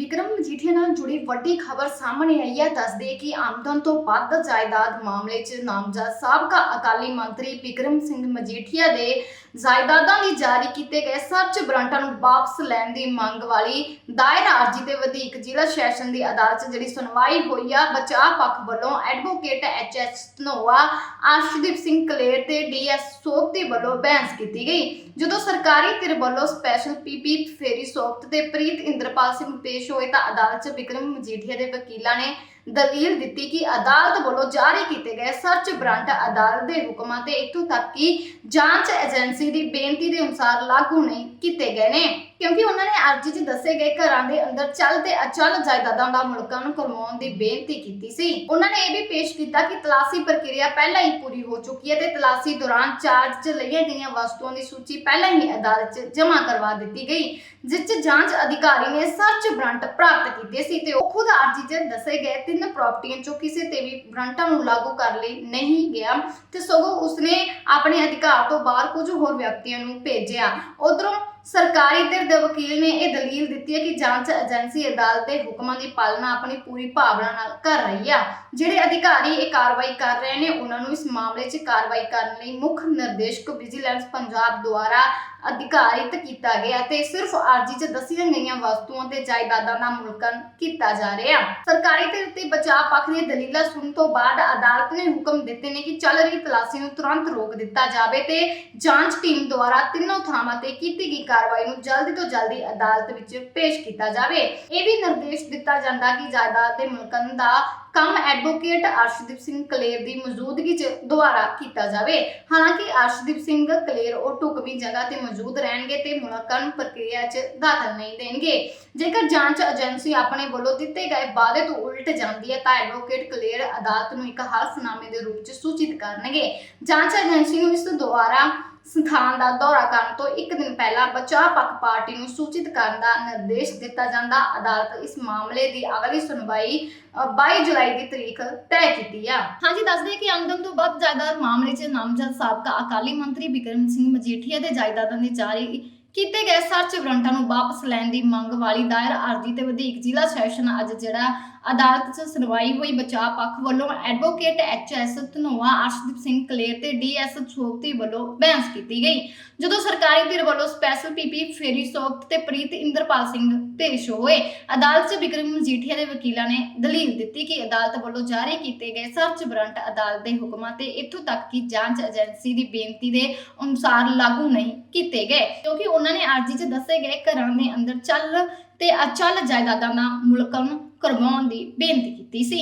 ਵਿਕਰਮ ਮਜੀਠੀਆ ਨਾਲ ਜੁੜੀ ਵੱਡੀ ਖਬਰ ਸਾਹਮਣੇ ਆਈ ਹੈ। ਦੱਸਦੇ ਕਿ ਆਮਦਨ ਤੋਂ ਵੱਧ ਜਾਇਦਾਦ ਮਾਮਲੇ 'ਚ ਨਾਮਜ਼ਦ ਸਾਬਕਾ ਅਕਾਲੀ ਮੰਤਰੀ ਵਿਕਰਮ ਸਿੰਘ ਮਜੀਠੀਆ ਦੇ ਜਾਇਦਾਦਾਂ ਲਈ ਜਾਰੀ ਕੀਤੇ ਗਏ ਸਰਚ ਵਾਰੰਟਾਂ ਨੂੰ ਵਾਪਸ ਲੈਣ ਦੀ ਮੰਗ ਵਾਲੀ ਦਾਇਰ ਅਰਜ਼ੀ ਤੇ ਵਧੀਕ ਜ਼ਿਲ੍ਹਾ ਸੈਸ਼ਨ ਦੀ ਅਦਾਲਤ 'ਚ ਜਿਹੜੀ ਸੁਣਵਾਈ ਹੋਈ ਆ, ਬਚਾਅ ਪੱਖ ਵੱਲੋਂ advocate H S Dhanoa, Arshdeep Singh Kaler ਤੇ ਡੀ ਐਸ ਸੋਪ ਸੋਪਤੀ ਵੱਲੋਂ ਬਹਿਸ ਕੀਤੀ ਗਈ। ਜਦੋਂ ਸਰਕਾਰੀ ਧਿਰ ਵੱਲੋਂ ਸਪੈਸ਼ਲ ਪੀਪੀ ਫੇਰੀ ਸੋਪਤ ਤੇ ਪ੍ਰੀਤ ਇੰਦਰਪਾਲ ਸਿੰਘ ਪੇਸ਼ ਹੋਏ ਤਾਂ ਅਦਾਲਤ 'ਚ ਵਿਕਰਮ ਮਜੀਠੀਆ ਦੇ ਵਕੀਲਾਂ ਨੇ ਦਲੀਲ ਦਿੱਤੀ ਕਿ ਅਦਾਲਤ ਵੱਲੋਂ ਜਾਰੀ ਕੀਤੇ ਗਏ ਸਰਚ ਵਾਰੰਟ ਅਦਾਲਤ ਦੇ ਹੁਕਮਾਂ ਤੇ ਇੱਥੋਂ ਤੱਕ ਕਿ ਜਾਂਚ ਏਜੰਸੀ ਦੀ ਬੇਨਤੀ ਦੇ ਅਨੁਸਾਰ ਲਾਗੂ ਨਹੀਂ ਕੀਤੇ ਗਏ ਨੇ। ਕਿਉਂਕਿ ਉਹਨਾਂ ਨੇ ਅਰਜ਼ੀ 'ਚ ਦੱਸੇ ਗਏ ਘਰਾਂ ਦੇ ਅੰਦਰ ਚੱਲ ਤੇ ਅਚਲ ਜਾਇਦਾਦਾਂ ਦਾ ਮੁਲਕਾਂ ਨੂੰ ਕਰਵਾਉਣ ਦੀ ਬੇਨਤੀ ਕੀਤੀ ਸੀ। ਉਹਨਾਂ ਨੇ ਇਹ ਵੀ ਪੇਸ਼ ਕੀਤਾ ਕਿ ਤਲਾਸੀ ਪ੍ਰਕਿਰਿਆ ਪਹਿਲਾਂ ਹੀ ਪੂਰੀ ਹੋ ਚੁੱਕੀ ਹੈ ਤੇ ਤਲਾਸੀ ਦੌਰਾਨ ਚਾਰਜ 'ਚ ਲਈਆਂ ਗਈਆਂ ਵਸਤੂਆਂ ਦੀ ਸੂਚੀ ਪਹਿਲਾਂ ਹੀ ਅਦਾਲਤ 'ਚ ਜਮ੍ਹਾਂ ਕਰਵਾ ਦਿੱਤੀ ਗਈ, ਜਿਸ 'ਚ ਜਾਂਚ ਅਧਿਕਾਰੀ ਨੇ ਸਰਚ ਵਾਰੰਟ ਪ੍ਰਾਪਤ ਕੀਤੇ ਸੀ ਤੇ ਉਹ ਖੁਦ ਅਰਜ਼ੀ 'ਚ ਦੱਸੇ ਗਏ ਤਿੰਨ ਪ੍ਰਾਪਰਟੀਆਂ 'ਚੋਂ ਕਿਸੇ ਤੇ ਵੀ ਵਾਰੰਟਾਂ ਨੂੰ ਲਾਗੂ ਕਰ ਲਈ ਨਹੀਂ ਗਿਆ ਤੇ ਸਗੋਂ ਉਸਨੇ ਆਪਣੇ ਅਧਿਕਾਰ ਤੋਂ ਬਾਹਰ ਕੁਝ ਹੋਰ ਵਿਅਕਤੀਆਂ ਨੂੰ ਭੇਜਿਆ। ਉਧਰੋਂ ਸਰਕਾਰੀ ਧਿਰ ਦੇ ਵਕੀਲ ਨੇ ਇਹ ਦਲੀਲ ਦਿੱਤੀ ਹੈ ਕਿ ਜਾਂਚ ਏਜੰਸੀ ਅਦਾਲਤ ਦੇ ਹੁਕਮਾਂ ਦੀ ਪਾਲਣਾ ਆਪਣੀ ਪੂਰੀ ਭਾਵਨਾ ਨਾਲ ਕਰ ਰਹੀ ਆ। ਜਿਹੜੇ ਅਧਿਕਾਰੀ ਇਹ ਕਾਰਵਾਈ ਕਰ ਰਹੇ ਨੇ, ਉਹਨਾਂ ਨੂੰ ਇਸ ਮਾਮਲੇ 'ਚ ਕਾਰਵਾਈ ਕਰਨ ਲਈ ਮੁੱਖ ਨਿਰਦੇਸ਼ਕ ਵਿਜੀਲੈਂਸ ਪੰਜਾਬ ਦੁਆਰਾ ਅਧਿਕਾਰਿਤ ਕੀਤਾ ਗਿਆ ਤੇ ਸਿਰਫ ਅਰਜ਼ੀ 'ਚ ਦੱਸੀਆਂ ਗਈਆਂ ਵਸਤੂਆਂ ਤੇ ਜਾਇਦਾਦਾਂ ਦਾ ਮੁਲਕਨ ਕੀਤਾ ਜਾ ਰਿਹਾ। ਸਰਕਾਰੀ ਧਿਰ ਤੇ ਬਚਾਅ ਪੱਖ ਦੀਆਂ ਦਲੀਲਾਂ ਸੁਣਨ ਤੋਂ ਬਾਅਦ ਅਦਾਲਤ ਨੇ ਹੁਕਮ ਦਿੱਤੇ ਨੇ ਕਿ ਚੱਲ ਰਹੀ ਤਲਾਸ਼ੀ ਨੂੰ ਤੁਰੰਤ ਰੋਕ ਦਿੱਤਾ ਜਾਵੇ ਤੇ ਜਾਂਚ ਟੀਮ ਦੁਆਰਾ ਤਿੰਨੋਂ ਥਾਵਾਂ ਤੇ ਕੀਤੀ ਗਈ ਕਾਰਵਾਈ ਨੂੰ ਜਲਦੀ ਤੋਂ ਜਲਦੀ ਅਦਾਲਤ ਵਿੱਚ ਪੇਸ਼ ਕੀਤਾ ਜਾਵੇ। ਇਹ ਵੀ ਨਿਰਦੇਸ਼ ਦਿੱਤਾ ਜਾਂਦਾ ਕਿ ਜਾਇਦਾਦ ਦੇ ਮੁਲਕਨ ਦਾ ਕੰਮ ਐਡਵੋਕੇਟ ਅਰਸ਼ਦੀਪ ਸਿੰਘ ਕਲੇਰ ਦੀ ਮੌਜੂਦਗੀ 'ਚ ਦੁਆਰਾ ਕੀਤਾ ਜਾਵੇ। ਹਾਲਾਂਕਿ ਅਰਸ਼ਦੀਪ ਸਿੰਘ ਕਲੇਰ ਉਹ ਢੁਕਵੀਂ ਜਗ੍ਹਾ ਤੇ ਮੌਜੂਦ ਰਹਿਣਗੇ ਤੇ ਮੁਲਕਨ ਪ੍ਰਕਿਰਿਆ 'ਚ ਦਾਖਲ ਨਹੀਂ ਦੇਣਗੇ। ਜੇਕਰ ਜਾਂਚ ਏਜੰਸੀ ਆਪਣੇ ਵੱਲੋਂ ਦਿੱਤੇ ਗਏ ਵਾਅਦੇ ਤੋਂ ਉਲਟ ਜਾਂਦੀ ਹੈ ਤਾਂ ਐਡਵੋਕੇਟ ਕਲੇਰ ਅਦਾਲਤ ਨੂੰ ਇੱਕ ਹਲਫਨਾਮੇ ਦੇ ਰੂਪ 'ਚ ਸੂਚਿਤ ਕਰਨਗੇ। ਜਾਂਚ ਏਜੰਸੀ ਨੂੰ ਇਸ ਦੁਆਰਾ ਸਥਾਨ ਦਾ ਦੌਰਾ ਕਰਨ ਤੋਂ ਇੱਕ ਦਿਨ ਪਹਿਲਾਂ ਬਚਾਅ ਪੱਖ ਪਾਰਟੀ ਨੂੰ ਸੂਚਿਤ ਕਰਨ ਦਾ ਨਿਰਦੇਸ਼ ਦਿੱਤਾ ਜਾਂਦਾ। ਅਦਾਲਤ ਇਸ ਮਾਮਲੇ ਦੀ ਅਗਲੀ ਸੁਣਵਾਈ ਅ, 22 ਜੁਲਾਈ ਦੀ ਤਰੀਕ ਤੈਅ ਕੀਤੀ ਆ। ਹਾਂਜੀ ਦੱਸਦੇ ਕਿ ਆਮਦਨ ਤੋਂ ਵੱਧ ਜਾਇਦਾਦ ਮਾਮਲੇ 'ਚ ਨਾਮਜ਼ਦ ਸਾਬਕਾ ਅਕਾਲੀ ਮੰਤਰੀ ਬਿਕਰਮ ਸਿੰਘ ਮਜੀਠੀਆ ਦੇ ਜਾਇਦਾਦਾਂ ਦੀ ਜਾਰੀ ਕੀਤੇ ਗਏ ਸਰਚ ਵਾਰੰਟਾਂ ਨੂੰ ਵਾਪਸ ਲੈਣ ਦੀ ਮੰਗ ਵਾਲੀ ਦਾਇਰ ਅਰਜ਼ੀ ਤੇ ਵਧੀਕ ਜ਼ਿਲ੍ਹਾ ਸੈਸ਼ਨ ਅੱਜ ਜਿਹੜਾ ਅਦਾਲਤ 'ਚ ਸੁਣਵਾਈ ਹੋਈ ਬਚਾਅ ਪੱਖ ਵੱਲੋਂ advocate H S Dhanoa, Arshdeep Singh Kaler ਤੇ ਡੀ ਐਸ ਛੋਪਤੀ ਵੱਲੋਂ ਬਹਿਸ ਕੀਤੀ ਗਈ। ਜਦੋਂ ਸਰਕਾਰੀ ਧਿਰ ਵੱਲੋਂ ਸਪੈਸ਼ਲ ਪੀਪੀ ਫੇਰੀ ਸੋਪਤ ਤੇ ਪ੍ਰੀਤ ਇੰਦਰਪਾਲ ਸਿੰਘ ਪੇਸ਼ ਹੋਏ, ਅਦਾਲਤ 'ਚ ਵਿਕਰਮ ਮਜੀਠੀਆ ਦੇ ਵਕੀਲਾਂ ਨੇ ਦਲੀਲ ਦਿੱਤੀ ਕਿ ਅਦਾਲਤ ਵੱਲੋਂ ਜਾਰੀ ਕੀਤੇ ਗਏ ਸਰਚ ਵਾਰੰਟ ਅਦਾਲਤ ਦੇ ਹੁਕਮਾਂ ਤੇ ਇੱਥੋਂ ਤੱਕ ਕਿ ਜਾਂਚ ਏਜੰਸੀ ਦੀ ਬੇਨਤੀ ਦੇ ਅਨੁਸਾਰ ਲਾਗੂ ਨਹੀਂ ਕੀਤੇ ਗਏ, ਕਿਉਂਕਿ ਉਹਨਾਂ ਨੇ ਅਰਜ਼ੀ 'ਚ ਦੱਸੇ ਗਏ ਘਰਾਂ ਦੇ ਅੰਦਰ ਚੱਲ ਤੇ ਅਚਲ ਜਾਇਦਾਦਾਂ ਦਾ ਮੁਲਕਨ ਕਰਵਾਉਣ ਦੀ ਬੇਨਤੀ ਕੀਤੀ ਸੀ।